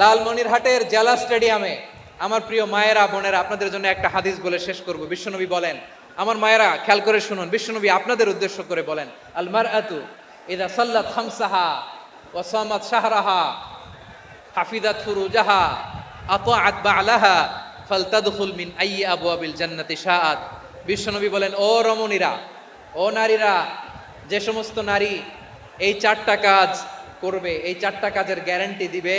লালমনিরহাটের জেলা স্টেডিয়ামে আমার প্রিয় মায়েরা, বোনেরা, আপনাদের জন্য একটা হাদিস বলে শেষ করব। বিশ্বনবী বলেন, আমার মায়েরা, খেয়াল করে শুনুন, বিশ্বনবী আপনাদের উদ্দেশ্য করে বলেন আলমার আতু ইদা সাল্লাত খামসাহা ওয়াসামাত শাহরাহা হাফিদাত ফুরুজাহা আতাআত বালাহা ফালতাদখুল মিন আইয়ি আবওয়াবিল জান্নাতি শাআত। বিশ্বনবী বলেন, ও রমণীরা, ও নারীরা, যে সমস্ত নারী এই চারটা কাজ করবে, এই চারটা কাজের গ্যারান্টি দিবে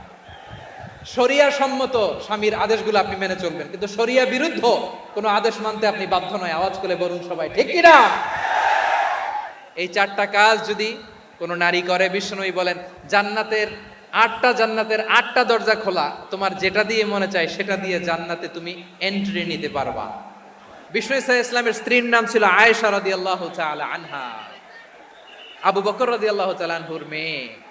শরিয়া সম্মত স্বামীর আদেশগুলো আপনি মেনে চলবেন। কিন্তু শরিয়া বিরুদ্ধ কোনো আদেশ মানতে আপনি বাধ্য নয়। আওয়াজ করে বলুন সবাই, ঠিক কিনা? এই চারটা কাজ যদি কোনো নারী করে বিষ্ণুই বলেন, জান্নাতের আটটা জান্নাতের আটটা দরজা খোলা, তোমার যেটা দিয়ে মনে চায় সেটা দিয়ে জান্নাতে তুমি এন্ট্রি নিতে পারবা। বিষ্ণু ইসা ইসলামের স্ত্রীর নাম ছিল আয়েশা রদি আল্লাহ আনহা। আবু বকর রদি আল্লাহ আনহুর মেয়ে।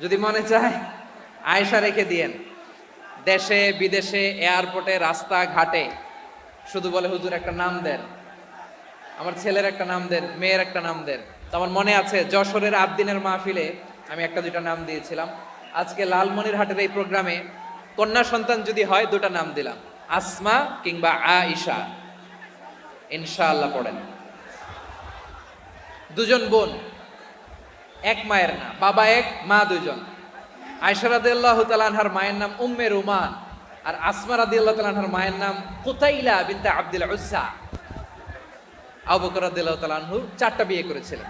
যদি মনে চায়, আয়েশা রেখে দিয়েন। দেশে, বিদেশে, এয়ারপোর্টে রাস্তা ঘাটে শুধু বলে, হুজুর, একটা নাম দেন। আমার ছেলের একটা নাম দেন, মেয়ের একটা নাম দেন। তো আমার মনে আছে, যশোরের আবদিনের মাহফিলে আমি একটা দুইটা নাম দিয়েছিলাম। আজকে লালমনির হাটের এই প্রোগ্রামে কন্যা সন্তান যদি হয়, দুটা নাম দিলাম। আসমা কিংবা আইসা ইনশাআল্লাহ পড়েন। দুজন বোন। এক মায়ের না, বাবা এক, মা দুজন আয়সা রাদিয়াল্লাহু তাআলা আনহার মায়ের নাম উম্মে রুমান, আর আসমা রাদিয়াল্লাহু তাআলা আনহার মায়ের নাম কুতাইলা বিনতে আব্দুল উজ্জা। আবু বকর রাদিয়াল্লাহু তাআলা আনহু চারটা বিয়ে করেছিলেন।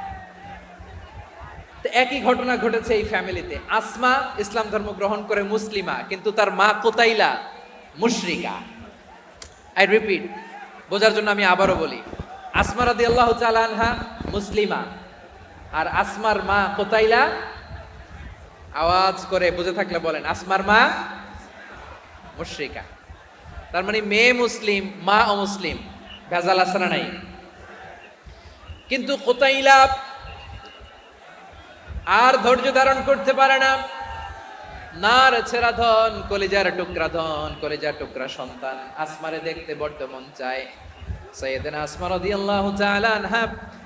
তো একই ঘটনা ঘটেছে এই ফ্যামিলিতে। আসমা ইসলাম ধর্ম গ্রহণ করে মুসলিমা, কিন্তু তার মা কোতাইলা মুশরিকা। আই রিপিট বোঝার জন্য আমি আবারও বলি, আসমা রাদিয়াল্লাহু তাআলা আনহা মুসলিমা। আর আসমার মা কোতাইলা আওয়াজ করে বুঝে থাকলে বলেন, আসমার মা মুশরিকা। তার মানে মেয়ে মুসলিম, মা অমুসলিম, ভেজাল আছে না নাই? কিন্তু কোতাইলা আর ধৈর্য ধারণ করতে পারে না। নার ছেড়া ধন, কলিজার টুকরা ধন, কলিজার টুকরা সন্তান। আসমারে দেখতে বড্ড মন চায়। সৈয়দিন আসমা রাদিয়াল্লাহু তাআলা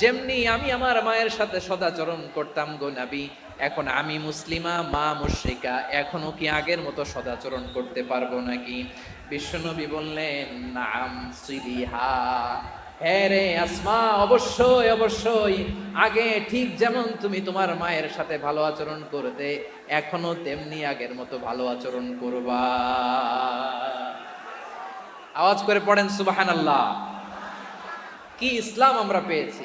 যেমনি আমি আমার মায়ের সাথে সদাচরণ করতাম গো নাবি, এখন আমি মুসলিমা, মা মুশ্রিকা, এখনও কি আগের মতো সদাচরণ করতে পারব নাকি? বিশ্বনবী বললেন, নাম সিলিহা। হ্যাঁ রে আসমা, অবশ্যই অবশ্যই। আগে ঠিক যেমন তুমি তোমার মায়ের সাথে ভালো আচরণ করতে, এখনও তেমনি আগের মতো ভালো আচরণ করবা। আওয়াজ করে পড়েন সুবাহান আল্লাহ কি ইসলাম আমরা পেয়েছি।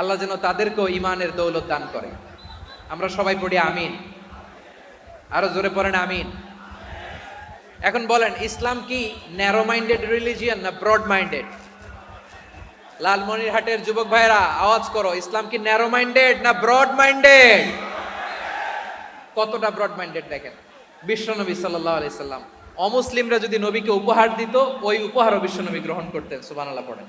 আল্লাহ যেন তাদেরকেও ইমানের দৌলত দান করে। আমরা সবাই পড়ি আমিন। আরও জোরে পড়েন আমিন। এখন বলেন, ইসলাম কি ন্যারো মাইন্ডেড রিলিজিয়ান না ব্রড মাইন্ডেড লালমনিরহাটের যুবক ভাইরা আওয়াজ করো, ইসলাম কি ন্যারো মাইন্ডেড না ব্রড মাইন্ডেড কতটা ব্রড মাইন্ডেড দেখেন? বিশ্বনবী সাল্লাহ আলি সাল্লাম, অমুসলিমরা যদি নবীকে উপহার দিত, ওই উপহারও বিশ্বনবী গ্রহণ করতেন সুবানাল্লাহ পড়েন।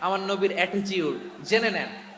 আমার নবীর অ্যাটিচিউড জেনে নেন।